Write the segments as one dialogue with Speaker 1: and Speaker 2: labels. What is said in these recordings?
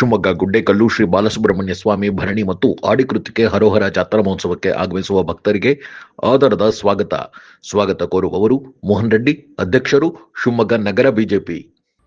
Speaker 1: ಶಿವಮೊಗ್ಗ, ಗುಡ್ಡೇಕಲ್ಲು, ಶ್ರೀ ಬಾಲಸುಬ್ರಹ್ಮಣ್ಯ ಸ್ವಾಮಿ ಭರಣಿ ಮತ್ತು ಆಡಿಕೃತಿಕೆ ಹರೋಹರ ಜಾತ್ರಾ ಮಹೋತ್ಸವಕ್ಕೆ ಆಗಮಿಸುವ ಭಕ್ತರಿಗೆ ಆಧಾರದ ಸ್ವಾಗತ. ಸ್ವಾಗತ ಕೋರುವವರು ಮೋಹನ್ ರೆಡ್ಡಿ, ಅಧ್ಯಕ್ಷರು ಶಿವಮೊಗ್ಗ ನಗರ ಬಿಜೆಪಿ.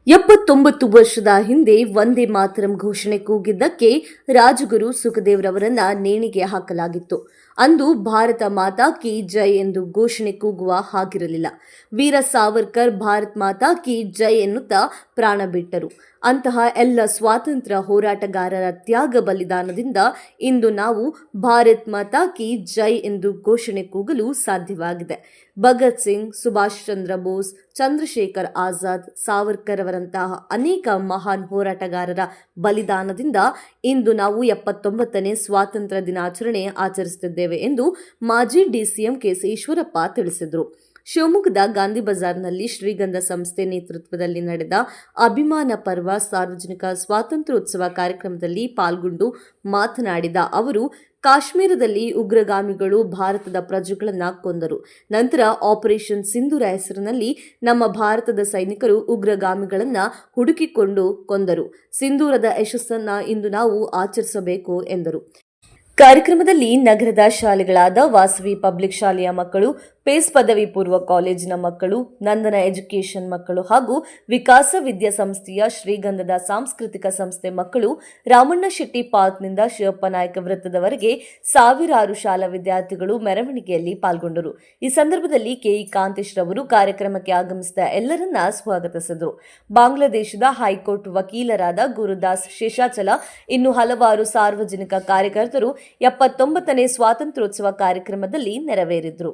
Speaker 2: ಎಪ್ಪತ್ತೊಂಬತ್ತು ವರ್ಷದ ಹಿಂದೆ ವಂದೇ ಮಾತರಂ ಘೋಷಣೆ ಕೂಗಿದ್ದಕ್ಕೆ ರಾಜಗುರು ಸುಖದೇವ್ರವರನ್ನ ನೇಣಿಗೆ ಹಾಕಲಾಗಿತ್ತು. ಅಂದು ಭಾರತ ಮಾತಾ ಕಿ ಜೈ ಎಂದು ಘೋಷಣೆ ಕೂಗುವ ಹಾಗಿರಲಿಲ್ಲ. ವೀರ ಸಾವರ್ಕರ್ ಭಾರತ್ ಮಾತಾ ಕಿ ಜೈ ಎನ್ನುತ್ತಾ ಪ್ರಾಣ ಬಿಟ್ಟರು. ಅಂತಹ ಎಲ್ಲ ಸ್ವಾತಂತ್ರ್ಯ ಹೋರಾಟಗಾರರ ತ್ಯಾಗ ಬಲಿದಾನದಿಂದ ಇಂದು ನಾವು ಭಾರತ್ ಮಾತಾ ಕಿ ಜೈ ಎಂದು ಘೋಷಣೆ ಕೂಗಲು ಸಾಧ್ಯವಾಗಿದೆ. ಭಗತ್ ಸಿಂಗ್, ಸುಭಾಷ್ ಚಂದ್ರ ಬೋಸ್, ಚಂದ್ರಶೇಖರ್ ಆಜಾದ್, ಸಾವರ್ಕರ್ ಅವರಂತಹ ಅನೇಕ ಮಹಾನ್ ಹೋರಾಟಗಾರರ ಬಲಿದಾನದಿಂದ ಇಂದು ನಾವು ಎಪ್ಪತ್ತೊಂಬತ್ತನೇ ಸ್ವಾತಂತ್ರ್ಯ ದಿನಾಚರಣೆ ಆಚರಿಸುತ್ತಿದ್ದೇವೆ. ಎಂದು ಮಾಜಿ ಡಿಸಿಎಂ ಕೆಸಿ ಈಶ್ವರಪ್ಪ ತಿಳಿಸಿದರು. ಶಿವಮೊಗ್ಗದ ಗಾಂಧಿ ಬಜಾರ್ನಲ್ಲಿ ಶ್ರೀಗಂಧ ಸಂಸ್ಥೆ ನೇತೃತ್ವದಲ್ಲಿ ನಡೆದ ಅಭಿಮಾನ ಪರ್ವ ಸಾರ್ವಜನಿಕ ಸ್ವಾತಂತ್ರ್ಯೋತ್ಸವ ಕಾರ್ಯಕ್ರಮದಲ್ಲಿ ಪಾಲ್ಗೊಂಡು ಮಾತನಾಡಿದ ಅವರು, ಕಾಶ್ಮೀರದಲ್ಲಿ ಉಗ್ರಗಾಮಿಗಳು ಭಾರತದ ಪ್ರಜೆಗಳನ್ನು ಕೊಂದರು. ನಂತರ ಆಪರೇಷನ್ ಸಿಂಧೂರ ಹೆಸರಿನಲ್ಲಿ ನಮ್ಮ ಭಾರತದ ಸೈನಿಕರು ಉಗ್ರಗಾಮಿಗಳನ್ನು ಹುಡುಕಿಕೊಂಡು ಕೊಂದರು. ಸಿಂಧೂರದ ಯಶಸ್ಸನ್ನು ಇಂದು ನಾವು ಆಚರಿಸಬೇಕು ಎಂದರು. ಕಾರ್ಯಕ್ರಮದಲ್ಲಿ ನಗರದ ಶಾಲೆಗಳಾದ ವಾಸವಿ ಪಬ್ಲಿಕ್ ಶಾಲೆಯ ಮಕ್ಕಳು ಪೇಸ್ ಪದವಿ ಪೂರ್ವ ಕಾಲೇಜಿನ ಮಕ್ಕಳು, ನಂದನ ಎಜುಕೇಷನ್ ಮಕ್ಕಳು ಹಾಗೂ ವಿಕಾಸ ವಿದ್ಯಾಸಂಸ್ಥೆಯ ಶ್ರೀಗಂಧದ ಸಾಂಸ್ಕೃತಿಕ ಸಂಸ್ಥೆ ಮಕ್ಕಳು ರಾಮಣ್ಣ ಶೆಟ್ಟಿ ಪಾರ್ಕ್ನಿಂದ ಶಿವಪ್ಪ ನಾಯಕ ವೃತ್ತದವರೆಗೆ ಸಾವಿರಾರು ಶಾಲಾ ವಿದ್ಯಾರ್ಥಿಗಳು ಮೆರವಣಿಗೆಯಲ್ಲಿ ಪಾಲ್ಗೊಂಡರು. ಈ ಸಂದರ್ಭದಲ್ಲಿ ಕೆಇ ಕಾಂತೇಶ್ ರವರು ಕಾರ್ಯಕ್ರಮಕ್ಕೆ ಆಗಮಿಸಿದ ಎಲ್ಲರನ್ನ ಸ್ವಾಗತಿಸಿದರು. ಬಾಂಗ್ಲಾದೇಶದ ಹೈಕೋರ್ಟ್ ವಕೀಲರಾದ ಗುರುದಾಸ್ ಶೇಷಾಚಲ, ಇನ್ನು ಹಲವಾರು ಸಾರ್ವಜನಿಕ ಕಾರ್ಯಕರ್ತರು ಎಪ್ಪತ್ತೊಂಬತ್ತನೇ ಸ್ವಾತಂತ್ರ್ಯೋತ್ಸವ ಕಾರ್ಯಕ್ರಮದಲ್ಲಿ ನೆರವೇರಿದ್ರು.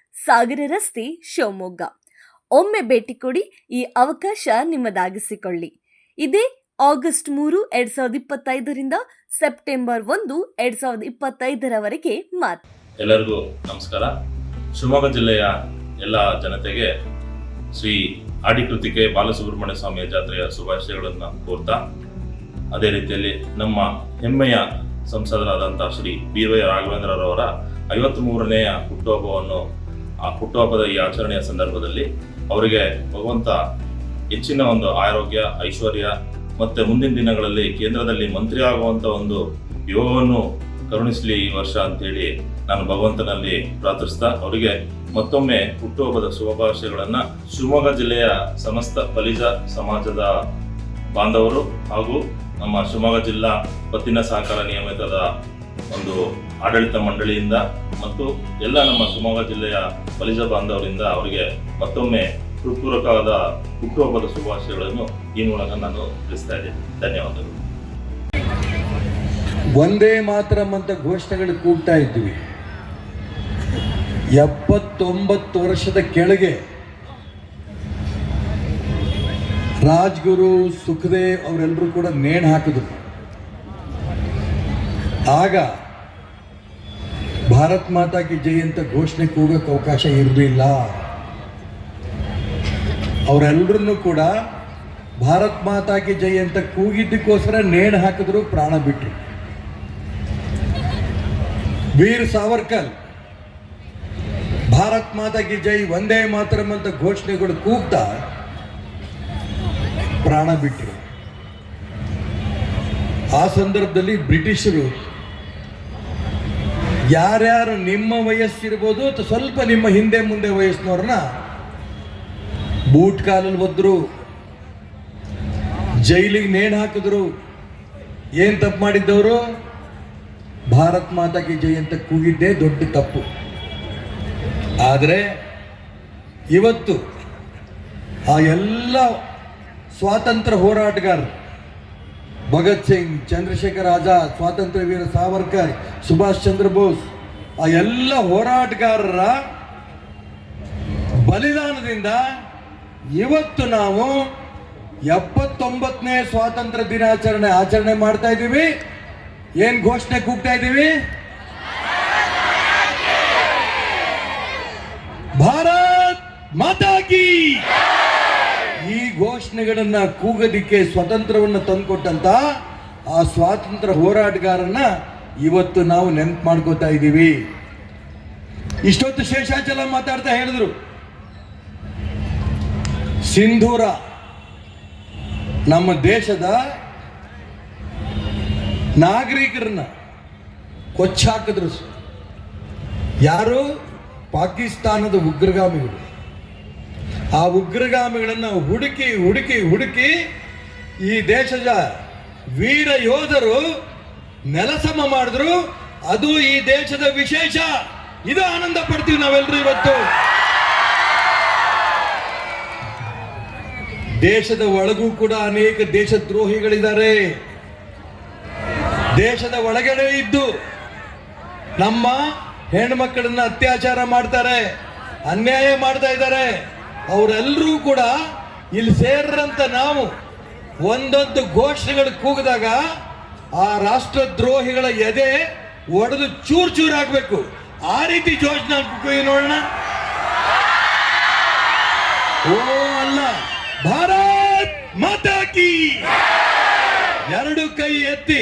Speaker 2: ಸಾಗರ ರಸ್ತೆ ಶಿವಮೊಗ್ಗ. ಒಮ್ಮೆ ಭೇಟಿ ಕೊಡಿ ಈ ಅವಕಾಶ ನಿಮ್ಮದಾಗಿಸಿಕೊಳ್ಳಿ. ಇದೇ ಆಗಸ್ಟ್ ಮೂರು, ಎರಡ್ ಸಾವಿರದ ಇಪ್ಪತ್ತೈದರಿಂದ ಸೆಪ್ಟೆಂಬರ್ ಒಂದು, ಎರಡ್ ಸಾವಿರದ ಇಪ್ಪತ್ತೈದರವರೆಗೆ ಮಾತ್ರ
Speaker 3: ಎಲ್ಲರಿಗೂ ನಮಸ್ಕಾರ. ಶಿವಮೊಗ್ಗ ಜಿಲ್ಲೆಯ ಎಲ್ಲ ಜನತೆಗೆ ಶ್ರೀ ಆಡಿಕೃತಿಕೆ ಬಾಲಸುಬ್ರಹ್ಮಣ್ಯ ಸ್ವಾಮಿಯ ಜಾತ್ರೆಯ ಶುಭಾಶಯಗಳನ್ನು ಕೋರ್ತಾ, ಅದೇ ರೀತಿಯಲ್ಲಿ ನಮ್ಮ ಹೆಮ್ಮೆಯ ಸಂಸದರಾದಂಥ ಶ್ರೀ ಬಿ ವೈ ರಾಘವೇಂದ್ರರವರ ಐವತ್ತ್ ಮೂರನೆಯ ಹುಟ್ಟುಹಬ್ಬವನ್ನು ಆ ಹುಟ್ಟುಹಬ್ಬದ ಈ ಆಚರಣೆಯ ಸಂದರ್ಭದಲ್ಲಿ ಅವರಿಗೆ ಭಗವಂತ ಹೆಚ್ಚಿನ ಒಂದು ಆರೋಗ್ಯ, ಐಶ್ವರ್ಯ ಮತ್ತೆ ಮುಂದಿನ ದಿನಗಳಲ್ಲಿ ಕೇಂದ್ರದಲ್ಲಿ ಮಂತ್ರಿ ಆಗುವಂತ ಒಂದು ಯೋಗವನ್ನು ಕರುಣಿಸಲಿ ಈ ವರ್ಷ ಅಂತೇಳಿ ನಾನು ಭಗವಂತನಲ್ಲಿ ಪ್ರಾರ್ಥಿಸ್ತಾ ಅವರಿಗೆ ಮತ್ತೊಮ್ಮೆ ಹುಟ್ಟುಹಬ್ಬದ ಶುಭಾಶಯಗಳನ್ನ ಶಿವಮೊಗ್ಗ ಜಿಲ್ಲೆಯ ಸಮಸ್ತ ಫಲಿಜ ಸಮಾಜದ ಬಾಂಧವರು ಹಾಗೂ ನಮ್ಮ ಶಿವಮೊಗ್ಗ ಜಿಲ್ಲಾ ಪತ್ತಿನ ಸಹಕಾರ ನಿಯಮಿತದ ಒಂದು ಆಡಳಿತ ಮಂಡಳಿಯಿಂದ ಮತ್ತು ಎಲ್ಲ ನಮ್ಮ ಶಿವಮೊಗ್ಗ ಜಿಲ್ಲೆಯ ಬಲಿಜ ಬಾಂಧವರಿಂದ ಅವರಿಗೆ ಮತ್ತೊಮ್ಮೆ ಹೃತ್ಪೂರ್ವಕವಾದ ಹುಟ್ಟುಹಬ್ಬದ ಶುಭಾಶಯಗಳನ್ನು ಈ ಮೂಲಕ ನಾನು ತಿಳಿಸ್ತಾ ಇದ್ದೇನೆ. ಧನ್ಯವಾದಗಳು.
Speaker 4: ಒಂದೇ ಮಾತರಂ ಅಂತ ಘೋಷಣೆಗಳು ಕೂಗ್ತಾ ಇದ್ವಿ ಎಪ್ಪತ್ತೊಂಬತ್ತು ವರ್ಷದ ಕೆಳಗೆ ರಾಜ್ಗುರು ಸುಖದೇವ್ ಅವರೆಲ್ಲರೂ ಕೂಡ ನೇಣು ಹಾಕಿದ್ರು. ಆಗ ಭಾರತ್ ಮಾತಾ ಕಿ ಜೈ ಅಂತ ಘೋಷಣೆ ಕೂಗಕ್ಕೆ ಅವಕಾಶ ಇರಲಿಲ್ಲ ಅವರೆಲ್ಲರನ್ನೂ ಕೂಡ ಭಾರತ್ ಮಾತಾ ಕಿ ಜೈ ಅಂತ ಕೂಗಿದ್ದಕ್ಕೋಸ್ಕರ ನೇಣು ಹಾಕಿದ್ರು, ಪ್ರಾಣ ಬಿಟ್ಟರು ವೀರ್ ಸಾವರ್ಕರ್, ಭಾರತ್ ಮಾತಾ ಕಿ ಜೈ ಒಂದೇ ಮಾತರಂ ಅಂತ ಘೋಷಣೆಗಳು ಕೂಗ್ತಾ ಪ್ರಾಣ ಬಿಟ್ಟರು ಆ ಸಂದರ್ಭದಲ್ಲಿ ಬ್ರಿಟಿಷರು ಯಾರ್ಯಾರು ನಿಮ್ಮ ವಯಸ್ಸಿರ್ಬೋದು ಅಥವಾ ಸ್ವಲ್ಪ ನಿಮ್ಮ ಹಿಂದೆ ಮುಂದೆ ವಯಸ್ಸಿನವ್ರನ್ನ ಬೂಟ್ ಕಾಲಲ್ಲಿ ಒದ್ರು ಜೈಲಿಗೆ ನೇಣು ಹಾಕಿದ್ರು, ಏನು ತಪ್ಪು ಮಾಡಿದ್ದವರು? ಭಾರತ್ ಮಾತಾ ಕಿ ಜೈ ಅಂತ ಕೂಗಿದ್ದೇ ದೊಡ್ಡ ತಪ್ಪು. ಆದರೆ ಇವತ್ತು ಆ ಎಲ್ಲ ಸ್ವಾತಂತ್ರ್ಯ ಹೋರಾಟಗಾರರು ಭಗತ್ ಸಿಂಗ್, ಚಂದ್ರಶೇಖರ್ ಆಜಾದ್, ಸ್ವಾತಂತ್ರ್ಯ ವೀರ ಸಾವರ್ಕರ್, ಸುಭಾಷ್ ಚಂದ್ರ ಬೋಸ್, ಆ ಎಲ್ಲ ಹೋರಾಟಗಾರರ ಬಲಿದಾನದಿಂದ ಇವತ್ತು ನಾವು ಎಪ್ಪತ್ತೊಂಬತ್ತನೇ ಸ್ವಾತಂತ್ರ್ಯ ದಿನಾಚರಣೆ ಆಚರಣೆ ಮಾಡ್ತಾ ಇದ್ದೀವಿ. ಏನ್ ಘೋಷಣೆ ಕೂಗ್ತಾ ಇದ್ದೀವಿ? ಭಾರತ್ ಮಾತಾ ಕಿ! ಈ ಘೋಷಣೆಗಳನ್ನ ಕೂಗದಿಕ್ಕೆ ಸ್ವಾತಂತ್ರ್ಯವನ್ನು ತಂದುಕೊಟ್ಟಂತ ಆ ಸ್ವಾತಂತ್ರ್ಯ ಹೋರಾಟಗಾರನ್ನ ಇವತ್ತು ನಾವು ನೆನಪು ಮಾಡ್ಕೋತಾ ಇದ್ದೀವಿ. ಇಷ್ಟೊತ್ತು ಶೇಷಾಚಲ ಮಾತಾಡ್ತಾ ಹೇಳಿದ್ರು. ಸಿಂಧೂರ ನಮ್ಮ ದೇಶದ ನಾಗರಿಕರನ್ನ ಕೊಚ್ಚಾಕಿದ್ರು. ಯಾರು? ಪಾಕಿಸ್ತಾನದ ಉಗ್ರಗಾಮಿಗಳು. ಆ ಉಗ್ರಗಾಮಿಗಳನ್ನು ಹುಡುಕಿ ಹುಡುಕಿ ಹುಡುಕಿ ಈ ದೇಶದ ವೀರ ಯೋಧರು ನೆಲಸಮ ಮಾಡಿದ್ರು. ಅದು ಈ ದೇಶದ ವಿಶೇಷ. ಇದು ಆನಂದ ಪಡ್ತೀವಿ ನಾವೆಲ್ಲರೂ ಇವತ್ತು. ದೇಶದ ಒಳಗೂ ಕೂಡ ಅನೇಕ ದೇಶದ್ರೋಹಿಗಳಿದ್ದಾರೆ. ದೇಶದ ಒಳಗಡೆ ಇದ್ದು ನಮ್ಮ ಹೆಣ್ಮಕ್ಕಳನ್ನ ಅತ್ಯಾಚಾರ ಮಾಡ್ತಾರೆ, ಅನ್ಯಾಯ ಮಾಡ್ತಾ ಇದ್ದಾರೆ. ಅವರೆಲ್ಲರೂ ಕೂಡ ಇಲ್ಲಿ ಸೇರ್ರಂತ ನಾವು ಒಂದೊಂದು ಘೋಷಣೆಗಳು ಕೂಗಿದಾಗ ಆ ರಾಷ್ಟ್ರದ್ರೋಹಿಗಳ ಎದೆ ಒಡೆದು ಚೂರ್ ಚೂರ್ ಆಗ್ಬೇಕು. ಆ ರೀತಿ ಯೋಜನೆ ಆಗ್ಬೇಕು ನೋಡೋಣ. ಓ ಅಲ್ಲ. ಭಾರತ್ ಮಾತಾಕಿ ಎರಡು ಕೈ ಎತ್ತಿ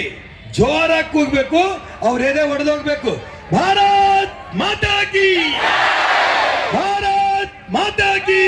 Speaker 4: ಜೋರಾಗಿ ಕೂಗ್ಬೇಕು, ಅವ್ರ ಎದೆ ಹೊಡೆದೋಗ್ಬೇಕು ಭಾರತ್ ಮಾತಾಕಿ ಭಾರತ್ ಮಾತಾ ಕಿ